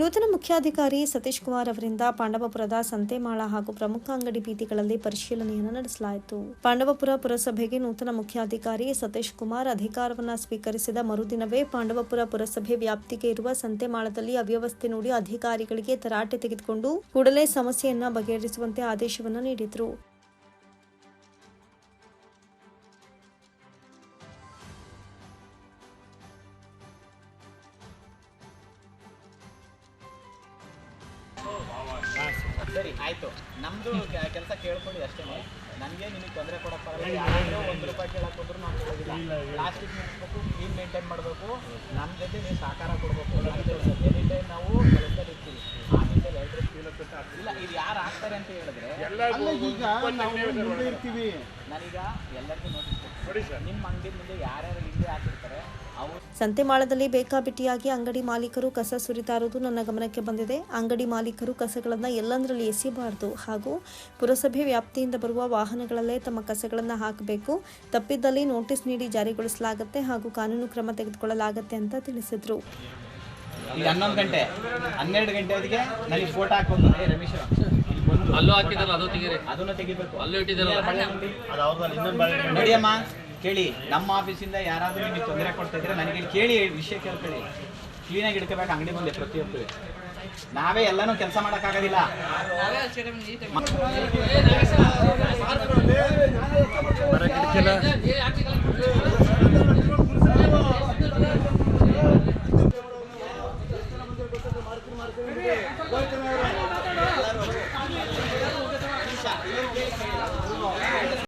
ನೂತನ ಮುಖ್ಯಾಧಿಕಾರಿ ಸತೀಶ್ ಕುಮಾರ್ ಅವರಿಂದ ಪಾಂಡವಪುರದ ಸಂತೆಮಾಳ ಹಾಗೂ ಪ್ರಮುಖ ಅಂಗಡಿ ಬೀದಿಗಳಲ್ಲಿ ಪರಿಶೀಲನೆಯನ್ನು ನಡೆಸಲಾಯಿತು. ಪಾಂಡವಪುರ ಪುರಸಭೆಗೆ ನೂತನ ಮುಖ್ಯಾಧಿಕಾರಿ ಸತೀಶ್ ಕುಮಾರ್ ಅಧಿಕಾರವನ್ನು ಸ್ವೀಕರಿಸಿದ ಮರುದಿನವೇ ಪಾಂಡವಪುರ ಪುರಸಭೆ ವ್ಯಾಪ್ತಿಗೆ ಇರುವ ಸಂತೆಮಾಳದಲ್ಲಿ ಅವ್ಯವಸ್ಥೆ ನೋಡಿ ಅಧಿಕಾರಿಗಳಿಗೆ ತರಾಟೆ ತೆಗೆದುಕೊಂಡು ಕೂಡಲೇ ಸಮಸ್ಯೆಯನ್ನ ಬಗೆಹರಿಸುವಂತೆ ಆದೇಶವನ್ನು ನೀಡಿದರು. ಸರಿ ಆಯ್ತು. ನಮ್ದು ಕೆಲಸ ಕೇಳ್ಕೊಳ್ಳಿ ಅಷ್ಟೇ. ನನಗೆ ನಿಮಗೆ ತೊಂದರೆ ಕೊಡಕ್ ಬರಲ್ಲ ಯಾರಾದ್ರೂ ಒಂದು ರೂಪಾಯಿ ಕೇಳಕ್ ಹೋದ್ರು ನಾವು ಕೊಡೋದಿಲ್ಲ ಪ್ಲಾಸ್ಟಿಕ್ ನೀಟ್ಬೇಕು ಕ್ಲೀನ್ ಮೇಂಟೈನ್ ಮಾಡಬೇಕು. ನಮ್ಮ ಜೊತೆ ನೀವು ಸಹಕಾರ ಕೊಡಬೇಕು. ಎನಿ ಟೈಮ್ ನಾವು ಕೆಲಸದಲ್ಲಿ ಇರ್ತೀವಿ. ಆ ನಿಟ್ಟಿನಲ್ಲಿ ಎಲ್ರೂ ಇಲ್ಲ ಇದು ಯಾರು ಆಗ್ತಾರೆ ಅಂತ ಹೇಳಿದ್ರೆ ಇರ್ತೀವಿ. ನಾನೀಗ ಎಲ್ಲರಿಗೂ ನೋಟಿಸ್ ನಿಮ್ಮ ಅಂಗಡಿ ಮುಂದೆ ಯಾರ್ಯಾರು ಹಿಂದೆ ಹಾಕಿ ಸಂತೆಮಾಳದಲ್ಲಿ ಬೇಕಾಬಿಟ್ಟಿಯಾಗಿ ಅಂಗಡಿ ಮಾಲೀಕರು ಕಸ ಸುರಿತಾ ಇರುವುದು ನನ್ನ ಗಮನಕ್ಕೆ ಬಂದಿದೆ. ಅಂಗಡಿ ಮಾಲೀಕರು ಕಸಗಳನ್ನು ಎಲ್ಲಂದರಲ್ಲಿ ಎಸೆಯಬಾರದು. ಹಾಗೂ ಪುರಸಭೆ ವ್ಯಾಪ್ತಿಯಿಂದ ಬರುವ ವಾಹನಗಳಲ್ಲೇ ತಮ್ಮ ಕಸಗಳನ್ನು ಹಾಕಬೇಕು. ತಪ್ಪಿದ್ದಲ್ಲಿ ನೋಟಿಸ್ ನೀಡಿ ಜಾರಿಗೊಳಿಸಲಾಗುತ್ತೆ ಹಾಗೂ ಕಾನೂನು ಕ್ರಮ ತೆಗೆದುಕೊಳ್ಳಲಾಗುತ್ತೆ ಅಂತ ತಿಳಿಸಿದರು. ಈಗ ಹನ್ನೊಂದು ಗಂಟೆ ಹನ್ನೆರಡು ಗಂಟೆ ಹೊತ್ತಿಗೆ ನನಗೆ ಫೋಟೋ ಹಾಕೊಂಡು ಏ ರಮೇಶ್ ಇಲ್ಲಿ ಬಂದು ಅಲ್ಲೂ ಹಾಕಿದಾರಲ್ಲ ಅದು ತೆಗೀರಿ. ಅದನ್ನು ತೆಗಿಬೇಕು. ಅಲ್ಲೂ ಇಟ್ಟಿದ್ದಾರಲ್ಲ? ನಡಿಯಮ್ಮ. ಕೇಳಿ, ನಮ್ಮ ಆಫೀಸಿಂದ ಯಾರಾದರೂ ನಿಮಗೆ ತೊಂದರೆ ಕೊಡ್ತಾ ಇದ್ರೆ ನನಗೆ ಕೇಳಿ ವಿಷಯ ಕೇಳ್ಕೊಳ್ಳಿ ಕ್ಲೀನಾಗಿ ಇಡ್ಕೋಬೇಕು, ಅಂಗಡಿ ಮುಂದೆ ಪ್ರತಿಯೊಬ್ಬರು ನಾವೇ ಎಲ್ಲನೂ ಕೆಲಸ ಮಾಡೋಕ್ಕಾಗೋದಿಲ್ಲ.